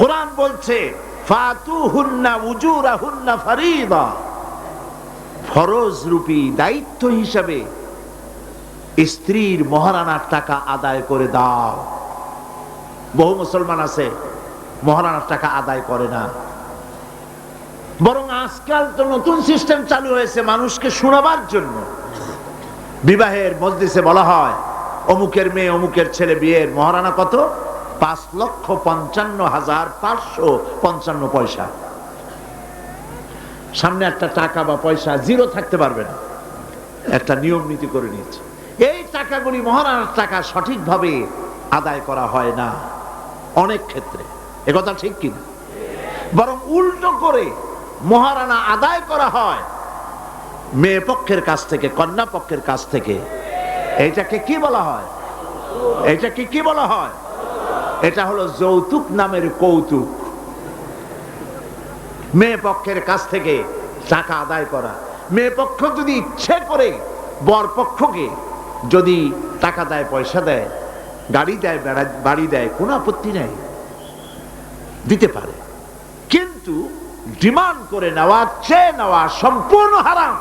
কোরআন বলছে ফরজ রূপী দায়িত্ব হিসাবে স্ত্রীর মহারানার টাকা আদায় করে দাও। বহু মুসলমান আছে, মহারানার টাকা আদায় করে না। বরং আজকাল তো নতুন সিস্টেম চালু হয়েছে মানুষকে শোনাবার জন্য। বিবাহের মজলিসে বলা হয়, অমুকের মেয়ে, অমুকের ছেলে বিয়ের মহারানা কত? পাঁচ লক্ষ পঞ্চান্ন হাজার পাঁচশো পঞ্চান্ন পয়সা। সামনে একটা টাকা বা পয়সা জিরো থাকতে পারবে না। একটা নিয়ম নীতি করে নিয়েছে। এই টাকাগুলি মহারানার টাকা সঠিকভাবে আদায় করা হয় না। অনেক ক্ষেত্রে। একথা ঠিক কিনা? বরং উল্টো করে মহারানা আদায় করা হয় মেয়ে পক্ষের কাছ থেকে, কন্যা পক্ষের কাছ থেকে। এইটাকে কি বলা হয়? এটাকে কি বলা হয়? এটা হলো যৌতুক নামের কৌতুক। মেয়ে পক্ষের কাছ থেকে টাকা আদায় করা। মেয়ে পক্ষ যদি ইচ্ছে করে, বর পক্ষকে যদি টাকা দেয়, পয়সা দেয়, গাড়ি দেয়, বেড়া- দেয়, কোনো আপত্তি নেই। দিতে পারে। কিন্তু ডিমান্ড করে নেওয়া চেয়ে নেওয়া সম্পূর্ণ হারাম।